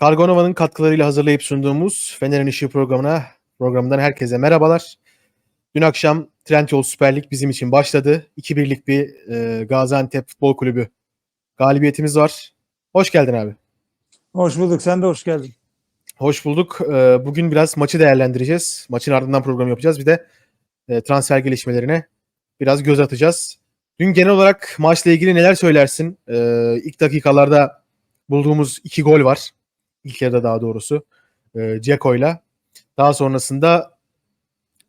Kargonova'nın katkılarıyla hazırlayıp sunduğumuz Fener'in İşi programına programından herkese merhabalar. Dün akşam Trendyol Süper Lig bizim için başladı. 2-1'lik bir e, Gaziantep Futbol Kulübü galibiyetimiz var. Hoş geldin abi. Hoş bulduk. Sen de hoş geldin. Hoş bulduk. E, bugün biraz maçı değerlendireceğiz. Maçın ardından program yapacağız. Bir de e, transfer gelişmelerine biraz göz atacağız. Dün genel olarak maçla ilgili neler söylersin? E, ilk dakikalarda bulduğumuz iki gol var. İlk yarıda daha doğrusu. E, Ceko'yla. Daha sonrasında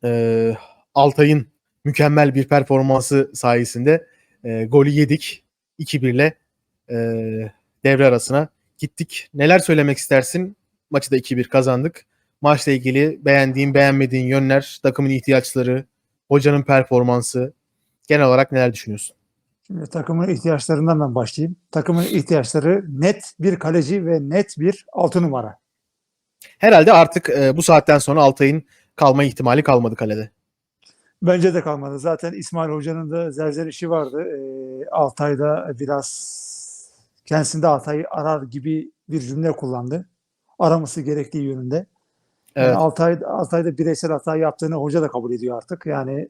e, Altay'ın mükemmel bir performansı sayesinde e, golü yedik. 2-1 ile e, devre arasına gittik. Neler söylemek istersin? Maçı da 2-1 kazandık. Maçla ilgili beğendiğin, beğenmediğin yönler, takımın ihtiyaçları, hocanın performansı, genel olarak neler düşünüyorsun? Şimdi takımın ihtiyaçlarından ben başlayayım. Takımın ihtiyaçları net bir kaleci ve net bir altı numara. Herhalde artık e, bu saatten sonra Altay'ın kalma ihtimali kalmadı kalede. Bence de kalmadı. Zaten İsmail Hoca'nın da zerzer işi vardı. Ee, Altay'da biraz kendisinde Altay'ı arar gibi bir cümle kullandı. Araması gerektiği yönünde. Yani Evet. Altay, Altay'da bireysel hata yaptığını hoca da kabul ediyor artık. Yani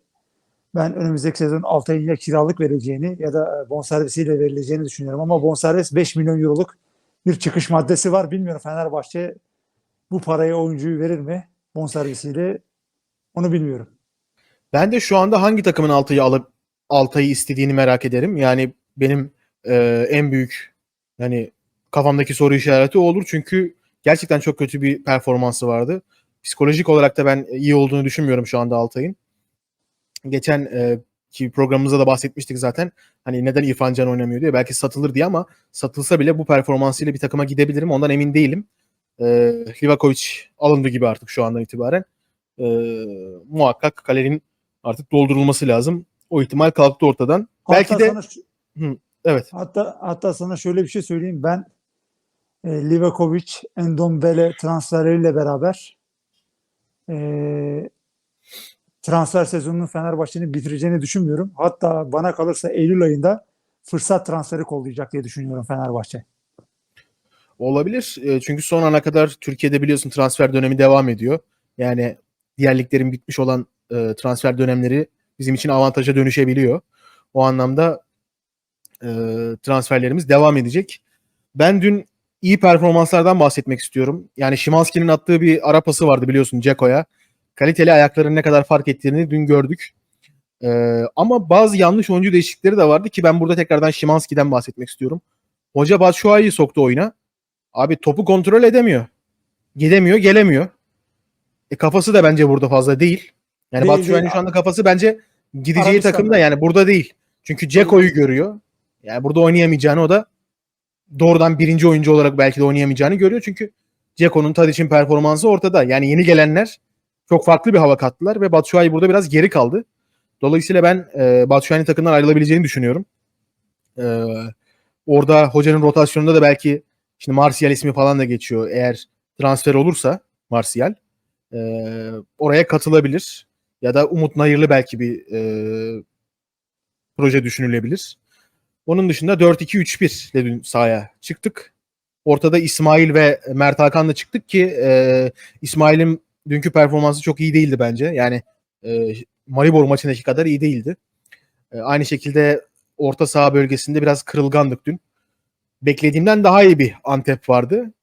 ben önümüzdeki sezon Altay'ın ya kiralık vereceğini ya da bonservisiyle verileceğini düşünüyorum. Ama bonservis 5 milyon euroluk bir çıkış maddesi var. Bilmiyorum Fenerbahçe bu paraya oyuncuyu verir mi bonservisiyle onu bilmiyorum. Ben de şu anda hangi takımın Altay'ı alıp Altay'ı istediğini merak ederim. Yani benim e, en büyük hani kafamdaki soru işareti o olur. Çünkü gerçekten çok kötü bir performansı vardı. Psikolojik olarak da ben iyi olduğunu düşünmüyorum şu anda Altay'ın. Geçen e, ki programımızda da bahsetmiştik zaten. Hani neden İrfan Can oynamıyor diye. Belki satılır diye ama satılsa bile bu performansıyla bir takıma gidebilirim. Ondan emin değilim. E, Livakovic alındı gibi artık şu andan itibaren. E, muhakkak kalenin artık doldurulması lazım. O ihtimal kalktı ortadan. Belki Hatta de sana şu- evet. hatta hatta sana şöyle bir şey söyleyeyim. Ben e, Livakovic, Endombele transferleriyle beraber e, transfer sezonunu Fenerbahçe'nin bitireceğini düşünmüyorum. Hatta bana kalırsa Eylül ayında fırsat transferi kollayacak diye düşünüyorum Fenerbahçe. Olabilir. E, çünkü son ana kadar Türkiye'de biliyorsun transfer dönemi devam ediyor. Yani diğer liglerin bitmiş olan e, transfer dönemleri bizim için avantaja dönüşebiliyor. O anlamda e, transferlerimiz devam edecek. Ben dün iyi performanslardan bahsetmek istiyorum. Yani Şimanski'nin attığı bir ara pası vardı biliyorsun Ceko'ya. Kaliteli ayakların ne kadar fark ettiğini dün gördük. E, ama bazı yanlış oyuncu değişiklikleri de vardı ki ben burada tekrardan Şimanski'den bahsetmek istiyorum. Hoca Batshuayi'yi soktu oyuna. Abi topu kontrol edemiyor. Gidemiyor, gelemiyor. E kafası da bence burada fazla değil. Yani Değil, Batshuayi'nin şu anda kafası bence gideceği Arabistan'da. takımda yani burada değil. Çünkü Ceko'yu görüyor. Yani burada oynayamayacağını o da doğrudan birinci oyuncu olarak belki de oynayamayacağını görüyor. Çünkü Ceko'nun Tadic'in performansı ortada. Yani yeni gelenler çok farklı bir hava kattılar ve Batshuayi burada biraz geri kaldı. Dolayısıyla ben e, Batshuayi'nin takımdan ayrılabileceğini düşünüyorum. E, orada hocanın rotasyonunda da belki Şimdi Martial ismi falan da geçiyor. Eğer transfer olursa Martial e, oraya katılabilir. Ya da Umut Nayırlı belki bir e, proje düşünülebilir. Onun dışında 4-2-3-1 ile dün sahaya çıktık. Ortada İsmail ve Mert Hakan'la çıktık ki e, İsmail'in dünkü performansı çok iyi değildi bence. Yani e, Maribor maçındaki kadar iyi değildi. E, aynı şekilde orta saha bölgesinde biraz kırılgandık dün beklediğimden daha iyi bir Antep vardı.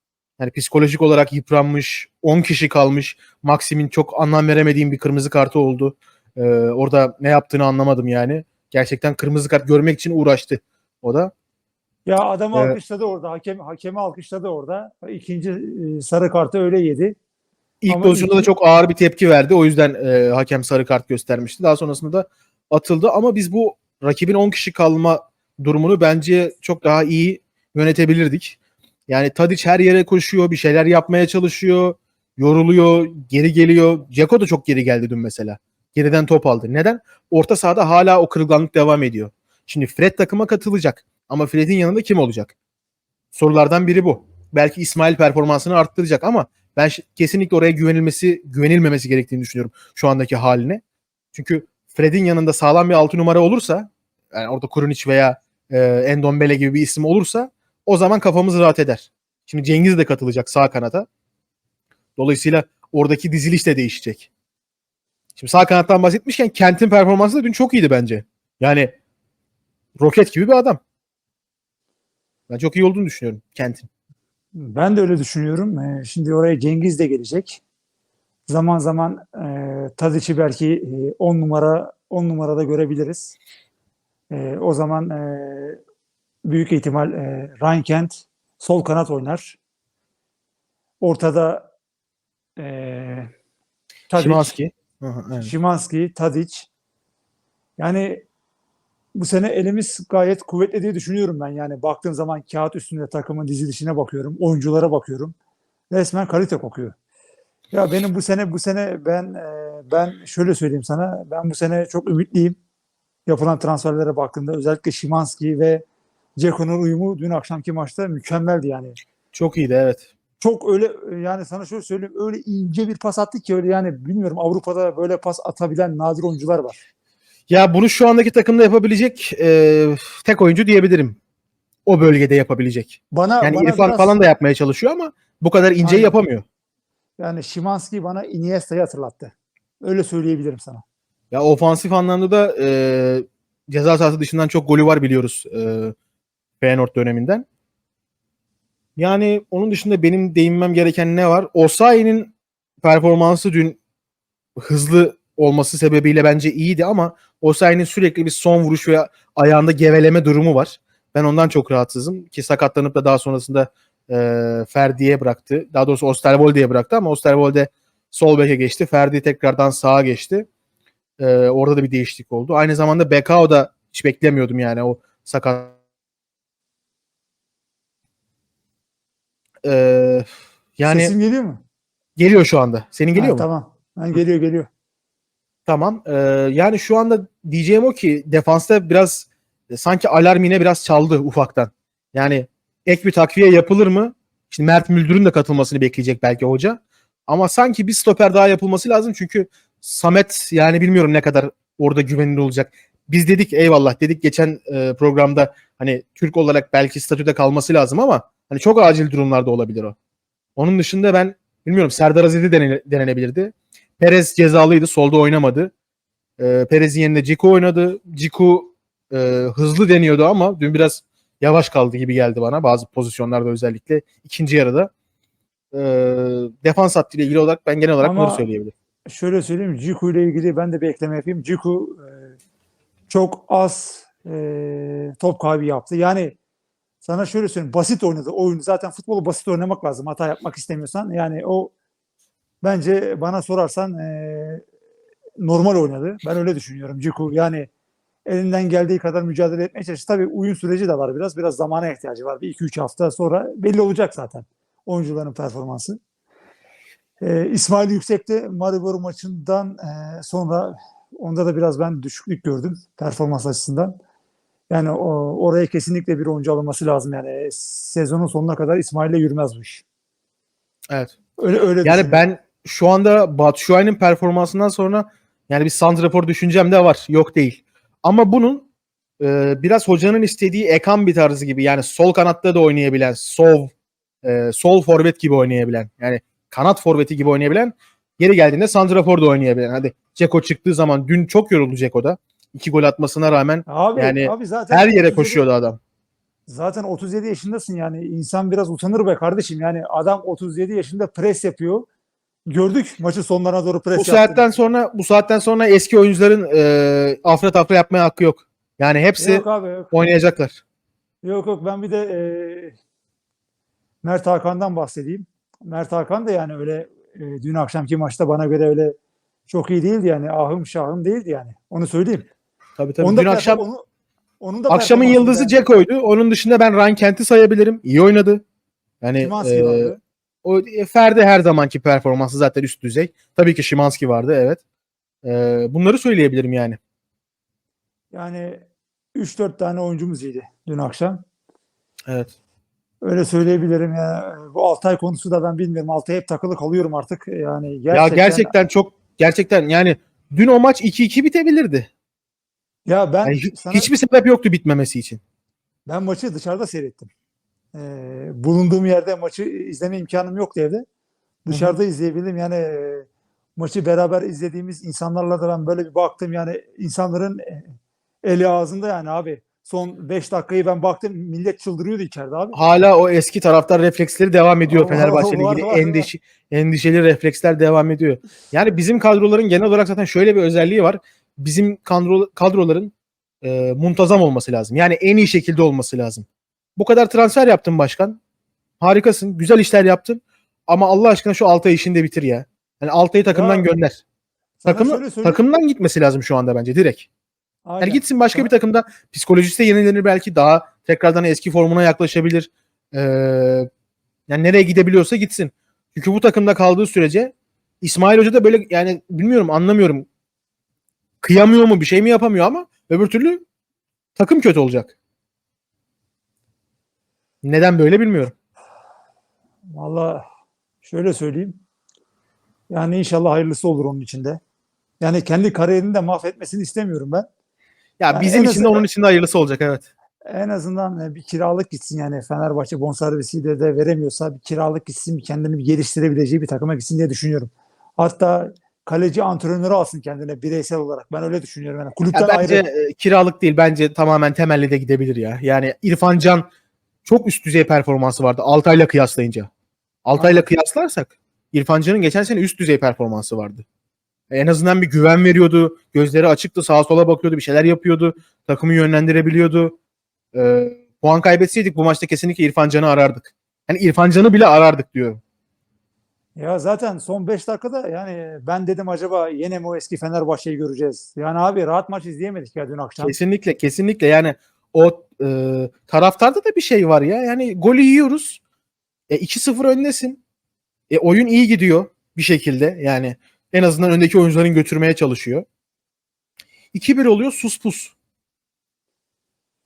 Yani psikolojik olarak yıpranmış, 10 kişi kalmış. Maxim'in çok anlam veremediğim bir kırmızı kartı oldu. Ee, orada ne yaptığını anlamadım yani. Gerçekten kırmızı kart görmek için uğraştı o da. Ya adamı Evet. alkışladı orada. Hakem hakemi alkışladı orada. İkinci e, sarı kartı öyle yedi. İlk Ama pozisyonda da çok ağır bir tepki verdi. O yüzden e, hakem sarı kart göstermişti. Daha sonrasında da atıldı. Ama biz bu rakibin 10 kişi kalma durumunu bence çok daha iyi yönetebilirdik. Yani Tadic her yere koşuyor, bir şeyler yapmaya çalışıyor, yoruluyor, geri geliyor. Ceko da çok geri geldi dün mesela. Geriden top aldı. Neden? Orta sahada hala o kırılganlık devam ediyor. Şimdi Fred takıma katılacak. Ama Fred'in yanında kim olacak? Sorulardan biri bu. Belki İsmail performansını arttıracak ama ben kesinlikle oraya güvenilmesi, güvenilmemesi gerektiğini düşünüyorum şu andaki haline. Çünkü Fred'in yanında sağlam bir altı numara olursa, yani orada Kurunic veya e, Endombele gibi bir isim olursa o zaman kafamız rahat eder. Şimdi Cengiz de katılacak sağ kanata. Dolayısıyla oradaki diziliş de değişecek. Şimdi sağ kanattan bahsetmişken Kent'in performansı da dün çok iyiydi bence. Yani roket gibi bir adam. Ben çok iyi olduğunu düşünüyorum Kent'in. Ben de öyle düşünüyorum. Ee, Şimdi oraya Cengiz de gelecek. Zaman zaman e, Tadic'i belki 10 numara 10 numarada görebiliriz. E, o zaman e, büyük ihtimal e, Ryan Kent sol kanat oynar. Ortada e, Tadic, Şimanski. Evet. Szymanski, Tadic. Yani bu sene elimiz gayet kuvvetli diye düşünüyorum ben. Yani baktığım zaman kağıt üstünde takımın dizilişine bakıyorum, oyunculara bakıyorum. Resmen kalite kokuyor. Ya benim bu sene bu sene ben e, ben şöyle söyleyeyim sana. Ben bu sene çok ümitliyim. Yapılan transferlere baktığımda özellikle Szymanski ve Ceko'nun uyumu dün akşamki maçta mükemmeldi yani. Çok iyiydi evet. Çok öyle yani sana şöyle söyleyeyim öyle ince bir pas attı ki öyle yani bilmiyorum Avrupa'da böyle pas atabilen nadir oyuncular var. Ya bunu şu andaki takımda yapabilecek e, tek oyuncu diyebilirim. O bölgede yapabilecek. Bana Yani bana İrfan biraz- falan da yapmaya çalışıyor ama bu kadar inceyi Aynen. yapamıyor. Yani Szymanski bana Iniesta'yı hatırlattı. Öyle söyleyebilirim sana. Ya ofansif anlamda da e, ceza sahası dışından çok golü var biliyoruz e, Feyenoord döneminden. Yani onun dışında benim değinmem gereken ne var? Osayi'nin performansı dün hızlı olması sebebiyle bence iyiydi ama Osayi'nin sürekli bir son vuruş ve ayağında geveleme durumu var. Ben ondan çok rahatsızım ki sakatlanıp da daha sonrasında e, Ferdi'ye bıraktı. Daha doğrusu Osterwolde'ye bıraktı ama Osterwolde sol beke geçti. Ferdi tekrardan sağa geçti. Ee, orada da bir değişiklik oldu. Aynı zamanda Bekao da hiç beklemiyordum yani o sakat. Ee, yani Sesim geliyor mu? geliyor şu anda. Senin geliyor Ha, mu? Tamam. Ha, geliyor geliyor. Tamam. Ee, yani şu anda diyeceğim o ki defansta biraz e, sanki alarm yine biraz çaldı ufaktan. Yani ek bir takviye yapılır mı? Şimdi Mert Müldür'ün de katılmasını bekleyecek belki hoca. Ama sanki bir stoper daha yapılması lazım çünkü Samet yani bilmiyorum ne kadar orada güvenilir olacak. Biz dedik eyvallah dedik geçen e, programda hani Türk olarak belki statüde kalması lazım ama hani çok acil durumlarda olabilir o. Onun dışında ben bilmiyorum Serdar Aziz'i denene- denenebilirdi. Perez cezalıydı. Solda oynamadı. Ee, Perez'in yerine Ciku oynadı. Ciku e, hızlı deniyordu ama dün biraz yavaş kaldı gibi geldi bana. Bazı pozisyonlarda özellikle ikinci yarıda. Ee, defans hattıyla ilgili olarak ben genel olarak Ama- bunu söyleyebilirim. Şöyle söyleyeyim. Ciku ile ilgili ben de bir ekleme yapayım. Ciku e, çok az e, top kaybı yaptı. Yani sana şöyle söyleyeyim. Basit oynadı oyunu. Zaten futbolu basit oynamak lazım. Hata yapmak istemiyorsan. Yani o bence bana sorarsan e, normal oynadı. Ben öyle düşünüyorum. Ciku yani elinden geldiği kadar mücadele etmeye çalıştı. Tabii uyum süreci de var biraz. Biraz zamana ihtiyacı var. Bir iki üç hafta sonra belli olacak zaten oyuncuların performansı. Ee, İsmail Yüksek'te Maribor maçından e, sonra onda da biraz ben düşüklük gördüm performans açısından. Yani o, oraya kesinlikle bir oyuncu alınması lazım. Yani e, sezonun sonuna kadar İsmail'le yürümez bu iş. Evet. Öyle öyle Yani ben şu anda Batshuayi'nin performansından sonra yani bir santrafor düşüncem de var. Yok değil. Ama bunun e, biraz hocanın istediği Ekan bir tarzı gibi yani sol kanatta da oynayabilen, sol e, sol forvet gibi oynayabilen yani kanat forveti gibi oynayabilen geri geldiğinde santrafor da oynayabilen. Hadi Ceko çıktığı zaman dün çok yoruldu Ceko da. İki gol atmasına rağmen abi, yani abi zaten her yere 37 koşuyordu adam. Zaten 37 yaşındasın yani insan biraz utanır be kardeşim. Yani adam 37 yaşında pres yapıyor. Gördük maçın sonlarına doğru pres Bu yaptığını. saatten sonra bu saatten sonra eski oyuncuların e, afra tafra yapmaya hakkı yok. Yani hepsi Yok abi yok. oynayacaklar. Yok yok ben bir de e, Mert Hakan'dan bahsedeyim. Mert Hakan da yani öyle e, dün akşamki maçta bana göre öyle çok iyi değildi yani ahım şahım değildi yani. Onu söyleyeyim. Tabii tabii. Onda Dün perfor- akşam onu, onun da akşamın performansı yıldızı ben- Ceko'ydu. Onun dışında ben Ryan Kent'i sayabilirim. İyi oynadı. Yani Szymanski e, vardı. O e, Ferdi her zamanki performansı zaten üst düzey. Tabii ki Şimanski vardı evet. E, bunları söyleyebilirim yani. Yani 3-4 tane oyuncumuz iyiydi dün akşam. Evet. Öyle söyleyebilirim ya. Bu Altay konusu da ben bilmiyorum. Altay'a hep takılı kalıyorum artık. Yani gerçekten, Ya gerçekten çok gerçekten yani dün o maç 2-2 bitebilirdi. Ya ben Yani sana hiçbir sebep yoktu bitmemesi için. ben maçı dışarıda seyrettim. E, bulunduğum yerde maçı izleme imkanım yoktu evde. Dışarıda izleyebildim. Yani e, maçı beraber izlediğimiz insanlarla da ben böyle bir baktım. Yani insanların e, eli ağzında yani abi. Son 5 dakikayı ben baktım millet çıldırıyordu içeride abi. Hala o eski taraftar refleksleri devam ediyor var, ilgili. Endişe, endişeli refleksler devam ediyor. Yani bizim kadroların genel olarak zaten şöyle bir özelliği var. Bizim kadro, kadroların e, muntazam olması lazım. Yani en iyi şekilde olması lazım. Bu kadar transfer yaptın başkan. Harikasın. Güzel işler yaptın. Ama Allah aşkına şu Altay işini de bitir ya. Yani Altay'ı takımdan Ya, gönder. Sana Takımı, şöyle söyleyeyim. takımdan gitmesi lazım şu anda bence direkt. Aynen. Yani gitsin başka Sana- bir takımda psikolojisi de yenilenir belki daha tekrardan eski formuna yaklaşabilir. Ee, yani nereye gidebiliyorsa gitsin. Çünkü bu takımda kaldığı sürece İsmail Hoca da böyle yani bilmiyorum anlamıyorum. Kıyamıyor mu bir şey mi yapamıyor ama öbür türlü takım kötü olacak. Neden böyle bilmiyorum. Valla şöyle söyleyeyim. Yani inşallah hayırlısı olur onun içinde. Yani kendi kariyerini de mahvetmesini istemiyorum ben. Ya Yani bizim için de onun için de hayırlısı olacak evet. En azından e, bir kiralık gitsin yani Fenerbahçe bonservisiyle de veremiyorsa bir kiralık gitsin kendini bir geliştirebileceği bir takıma gitsin diye düşünüyorum. Hatta kaleci antrenörü alsın kendine bireysel olarak. Ben öyle düşünüyorum. Yani kulüpten Ya bence ayrı. e, kiralık değil bence tamamen temelli de gidebilir ya. Yani İrfan Can çok üst düzey performansı vardı Altay'la kıyaslayınca. Altay'la kıyaslarsak İrfan Can'ın geçen sene üst düzey performansı vardı. En azından bir güven veriyordu. Gözleri açıktı. Sağa sola bakıyordu. Bir şeyler yapıyordu. Takımı yönlendirebiliyordu. Ee, puan kaybetseydik bu maçta kesinlikle İrfan Can'ı arardık. Yani İrfan Can'ı bile arardık diyorum. Ya zaten son 5 dakikada yani ben dedim acaba yine mi o eski Fenerbahçe'yi göreceğiz? Yani abi rahat maç izleyemedik ya dün akşam. Kesinlikle kesinlikle yani o e, taraftarda da bir şey var ya. Yani golü yiyoruz. E, 2-0 öndesin. E, oyun iyi gidiyor bir şekilde. Yani en azından öndeki oyuncuların götürmeye çalışıyor. 2-1 oluyor sus pus.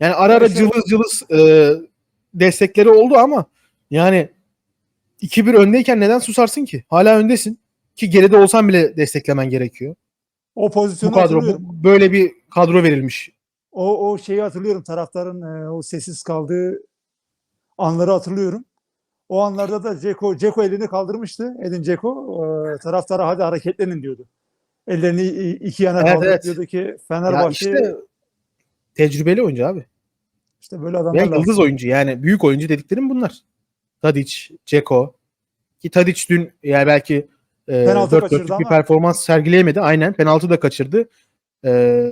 Yani ara ara cılız cılız e, destekleri oldu ama yani 2-1 öndeyken neden susarsın ki? Hala öndesin. Ki geride olsan bile desteklemen gerekiyor. O Bu pozisyonu kadro bu- böyle bir kadro verilmiş. O, o şeyi hatırlıyorum. Taraftarın e, o sessiz kaldığı anları hatırlıyorum. O anlarda da Ceko, Ceko elini kaldırmıştı. Edin Ceko e, taraftara hadi hareketlenin diyordu. Ellerini iki yana Evet, kaldırıp evet. diyordu ki Ya Fenerbahçe işte, işte tecrübeli oyuncu abi. böyle Ve adamlar lazım. yıldız oyuncu yani büyük oyuncu dediklerim bunlar. Tadic, Ceko. Ki Tadic dün yani belki e, Penaltı 4 kaçırdı dörtlük bir performans sergileyemedi. Aynen penaltı da kaçırdı. E,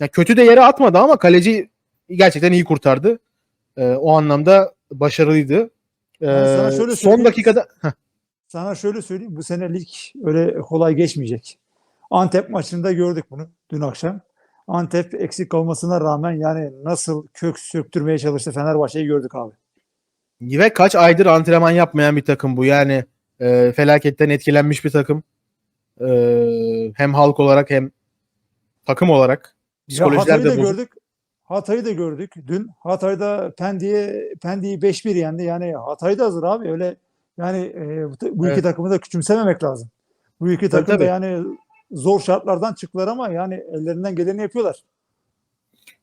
ya kötü de yere atmadı ama kaleci gerçekten iyi kurtardı. E, o anlamda başarılıydı. E, sana şöyle son dakikada Heh, Sana şöyle söyleyeyim. Bu sene lig öyle kolay geçmeyecek. Antep maçında gördük bunu dün akşam. Antep eksik olmasına rağmen yani nasıl kök söktürmeye çalıştı Fenerbahçe'yi gördük abi. ve kaç aydır antrenman yapmayan bir takım bu. Yani e, felaketten etkilenmiş bir takım. E, hem halk olarak hem takım olarak. Psikolojiler Hatay'ı da de bozuk. gördük. Hatay'ı da gördük. Dün Hatay'da Pendik'e Pendik'i 5-1 yendi. Yani Hatay da hazır abi. Öyle yani e, bu, iki Evet. takımı da küçümsememek lazım. Bu iki Tabii, takım da tabii. yani zor şartlardan çıktılar ama yani ellerinden geleni yapıyorlar.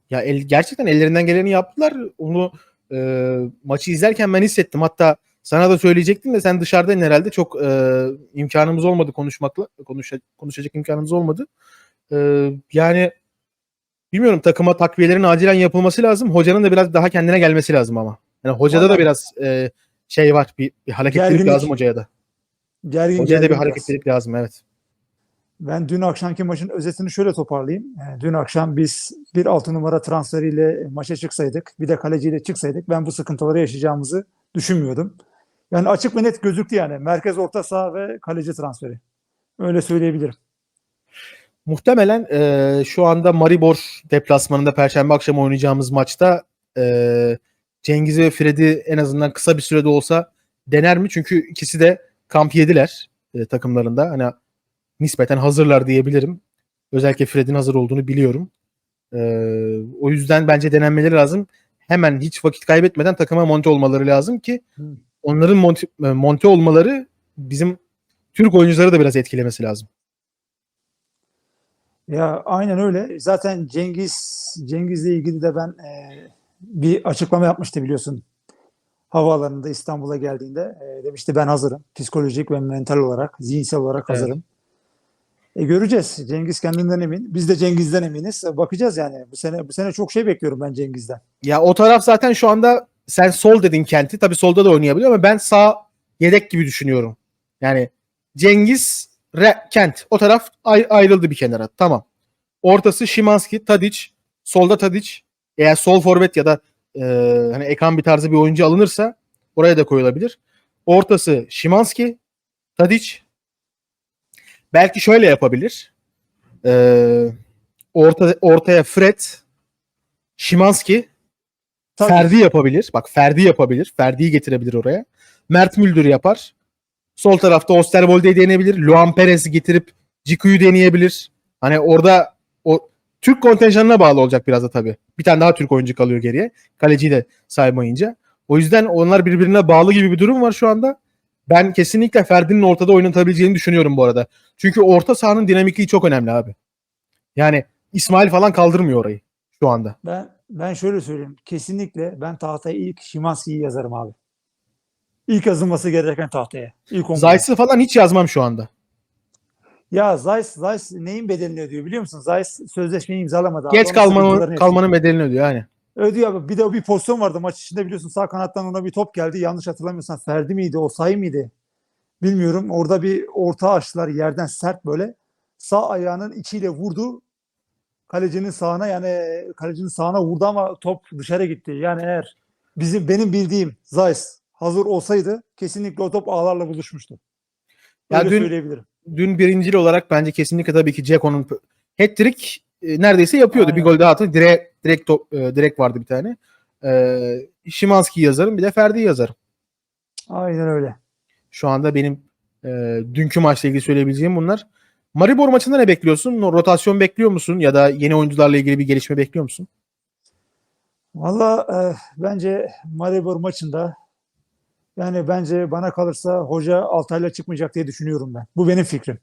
Ya el, gerçekten ellerinden geleni yaptılar. Onu e, maçı izlerken ben hissettim. Hatta sana da söyleyecektim de sen dışarıdaydın herhalde. Çok e, imkanımız olmadı konuşmakla. Konuşa, konuşacak imkanımız olmadı. E, yani bilmiyorum takıma takviyelerin acilen yapılması lazım. Hocanın da biraz daha kendine gelmesi lazım ama. Yani hocada da Vallahi- biraz e, şey var. Bir, bir hareketlilik Gerginlik. lazım hocaya da. Gergin Hocaya da bir gergin biraz. hareketlilik lazım evet. Ben dün akşamki maçın özetini şöyle toparlayayım. Yani dün akşam biz bir altı numara transferiyle maça çıksaydık, bir de kaleciyle çıksaydık ben bu sıkıntıları yaşayacağımızı düşünmüyordum. Yani açık ve net gözüktü yani. Merkez orta saha ve kaleci transferi. Öyle söyleyebilirim. Muhtemelen e, şu anda Maribor deplasmanında Perşembe akşamı oynayacağımız maçta e, Cengiz ve Fred'i en azından kısa bir sürede olsa dener mi? Çünkü ikisi de kamp yediler e, takımlarında. Hani nispeten hazırlar diyebilirim. Özellikle Fred'in hazır olduğunu biliyorum. E, o yüzden bence denenmeleri lazım. Hemen hiç vakit kaybetmeden takıma monte olmaları lazım ki onların monte, e, monte olmaları bizim Türk oyuncuları da biraz etkilemesi lazım. Ya aynen öyle. Zaten Cengiz Cengiz'le ilgili de ben e, bir açıklama yapmıştı biliyorsun. havaalanında İstanbul'a geldiğinde e, demişti ben hazırım. Psikolojik ve mental olarak, zihinsel olarak Evet. hazırım. E, göreceğiz. Cengiz kendinden emin. Biz de Cengiz'den eminiz. E, Bakacağız yani. Bu sene bu sene çok şey bekliyorum ben Cengiz'den. Ya o taraf zaten şu anda sen sol dedin Kent'i. Tabii solda da oynayabiliyor ama ben sağ yedek gibi düşünüyorum. Yani Cengiz, Re- Kent. O taraf ay- ayrıldı bir kenara. Tamam. Ortası Şimanski, Tadic. Solda Tadic. Eğer sol forvet ya da e, hani Ekan bir tarzı bir oyuncu alınırsa oraya da koyulabilir. Ortası Şimanski, Tadic. Belki şöyle yapabilir. E, orta ortaya Fred, Şimanski, Tabii. Ferdi yapabilir. Bak Ferdi yapabilir. Ferdi'yi getirebilir oraya. Mert Müldür yapar. Sol tarafta Osterwolde'yi deneyebilir. Luan Perez'i getirip Ciku'yu deneyebilir. Hani orada o Türk kontenjanına bağlı olacak biraz da tabii. Bir tane daha Türk oyuncu kalıyor geriye. Kaleciyi de saymayınca. O yüzden onlar birbirine bağlı gibi bir durum var şu anda. Ben kesinlikle Ferdi'nin ortada oynatabileceğini düşünüyorum bu arada. Çünkü orta sahanın dinamikliği çok önemli abi. Yani İsmail falan kaldırmıyor orayı şu anda. Ben ben şöyle söyleyeyim. Kesinlikle ben tahtaya ilk Şimanski'yi yazarım abi. İlk yazılması gereken tahtaya. İlk 11'e. Zayt'sı falan hiç yazmam şu anda. Ya Zeiss, Zeiss neyin bedelini ödüyor biliyor musun? Zeiss sözleşmeyi imzalamadı. Geç kalmanın, kalmanın bedelini ödüyor yani. Ödüyor abi. Bir de bir pozisyon vardı maç içinde biliyorsun sağ kanattan ona bir top geldi. Yanlış hatırlamıyorsam Ferdi miydi o sayı mıydı? Bilmiyorum. Orada bir orta açtılar yerden sert böyle. Sağ ayağının içiyle vurdu. Kalecinin sağına yani kalecinin sağına vurdu ama top dışarı gitti. Yani eğer bizim benim bildiğim Zeiss hazır olsaydı kesinlikle o top ağlarla buluşmuştu. Ya Öyle dün- söyleyebilirim. Dün birincil olarak bence kesinlikle tabii ki Ceko'nun hat-trick e, neredeyse yapıyordu. Bir Aynen. gol daha attı. Direkt, direkt, top, e, direkt vardı bir tane. E, Şimanski'yi yazarım bir de Ferdi'yi yazarım. Aynen öyle. Şu anda benim e, dünkü maçla ilgili söyleyebileceğim bunlar. Maribor maçında ne bekliyorsun? Rotasyon bekliyor musun? Ya da yeni oyuncularla ilgili bir gelişme bekliyor musun? Valla e, bence Maribor maçında yani bence bana kalırsa hoca Altay'la çıkmayacak diye düşünüyorum ben. Bu benim fikrim.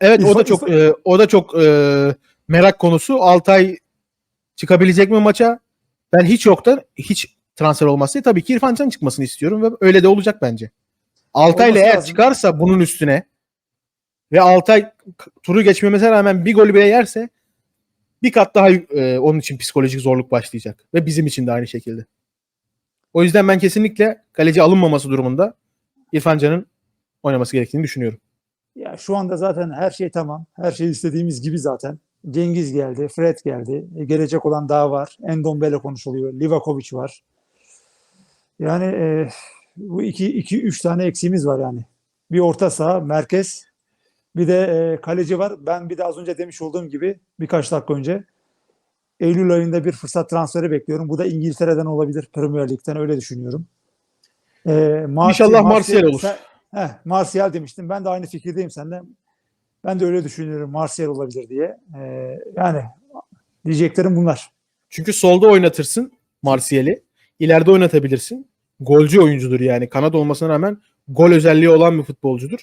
Evet o da İrfan- çok e, o da çok e, merak konusu. Altay çıkabilecek mi maça? Ben hiç yoktan hiç transfer olmazsa tabii ki İrfan Can çıkmasını istiyorum ve öyle de olacak bence. Altay ile eğer lazım. çıkarsa bunun üstüne ve Altay turu geçmemesine rağmen bir gol bile yerse bir kat daha e, onun için psikolojik zorluk başlayacak ve bizim için de aynı şekilde. O yüzden ben kesinlikle kaleci alınmaması durumunda İrfan Can'ın oynaması gerektiğini düşünüyorum. Ya şu anda zaten her şey tamam. Her şey istediğimiz gibi zaten. Cengiz geldi, Fred geldi. E, gelecek olan daha var. Endombele konuşuluyor. Livakovic var. Yani e, bu iki, iki, üç tane eksiğimiz var yani. Bir orta saha, merkez. Bir de e, kaleci var. Ben bir de az önce demiş olduğum gibi birkaç dakika önce Eylül ayında bir fırsat transferi bekliyorum. Bu da İngiltere'den olabilir. Premier Lig'den öyle düşünüyorum. E, Marti- İnşallah Martial olur. Sen- Heh, Martial demiştim. Ben de aynı fikirdeyim senden. Ben de öyle düşünüyorum. Martial olabilir diye. Ee, yani diyeceklerim bunlar. Çünkü solda oynatırsın Martial'i. ileride oynatabilirsin. Golcü oyuncudur yani. Kanat olmasına rağmen gol özelliği olan bir futbolcudur.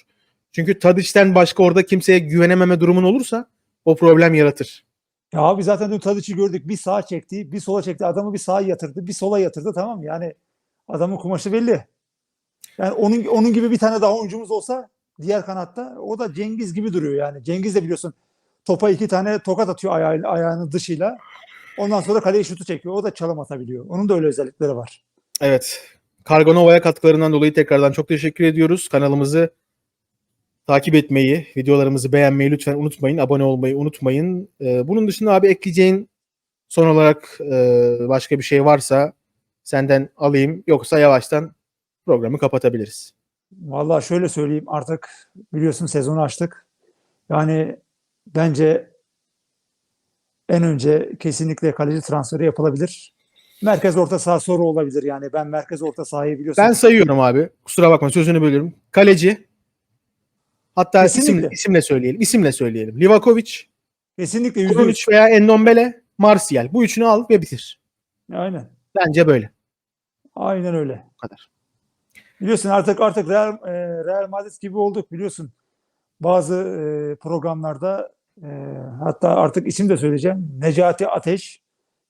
Çünkü Tadic'ten başka orada kimseye güvenememe durumun olursa o problem yaratır. Ya abi zaten dün Tadic'i gördük. Bir sağa çekti, bir sola çekti. Adamı bir sağa yatırdı, bir sola yatırdı. Tamam? Yani adamın kumaşı belli. Yani onun onun gibi bir tane daha oyuncumuz olsa diğer kanatta o da Cengiz gibi duruyor yani. Cengiz de biliyorsun topa iki tane tokat atıyor ayağı, ayağının dışıyla. Ondan sonra kaleye şutu çekiyor. O da çalım atabiliyor. Onun da öyle özellikleri var. Evet. Kargonova'ya katkılarından dolayı tekrardan çok teşekkür ediyoruz. Kanalımızı takip etmeyi, videolarımızı beğenmeyi lütfen unutmayın. Abone olmayı unutmayın. Ee, bunun dışında abi ekleyeceğin son olarak e, başka bir şey varsa senden alayım. Yoksa yavaştan programı kapatabiliriz. Vallahi şöyle söyleyeyim artık biliyorsun sezonu açtık. Yani bence en önce kesinlikle kaleci transferi yapılabilir. Merkez orta saha soru olabilir yani. Ben merkez orta sahayı biliyorsun. Ben sayıyorum abi. Kusura bakma sözünü bölüyorum. Kaleci. Hatta Kesinlikle. isimle, isimle söyleyelim. İsimle söyleyelim. Livakovic, kesinlikle yüzde Kuruc yüz. veya Endombele, Martial. Bu üçünü al ve bitir. Aynen. Bence böyle. Aynen öyle. Bu kadar. Biliyorsun artık artık Real, e, Real Madrid gibi olduk biliyorsun. Bazı e, programlarda e, hatta artık isim de söyleyeceğim. Necati Ateş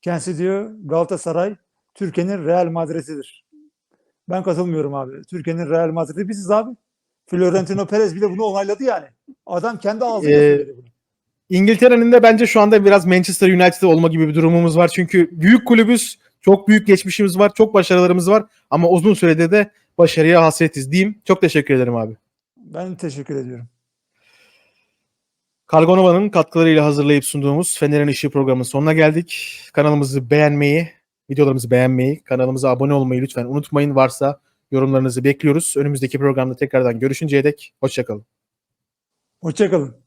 kendisi diyor Galatasaray Türkiye'nin Real Madrid'idir. Ben katılmıyorum abi. Türkiye'nin Real Madrid'i biziz abi. Florentino Perez bile bunu onayladı yani. Adam kendi ağzıyla Ee, söyledi bunu. İngiltere'nin de bence şu anda biraz Manchester United olma gibi bir durumumuz var. Çünkü büyük kulübüz, çok büyük geçmişimiz var, çok başarılarımız var ama uzun sürede de başarıya hasretiz diyeyim. Çok teşekkür ederim abi. Ben teşekkür ediyorum. Kargonova'nın katkılarıyla hazırlayıp sunduğumuz Fener'in Işığı programının sonuna geldik. Kanalımızı beğenmeyi, videolarımızı beğenmeyi, kanalımıza abone olmayı lütfen unutmayın. Varsa yorumlarınızı bekliyoruz. Önümüzdeki programda tekrardan görüşünceye dek hoşçakalın. Hoşçakalın.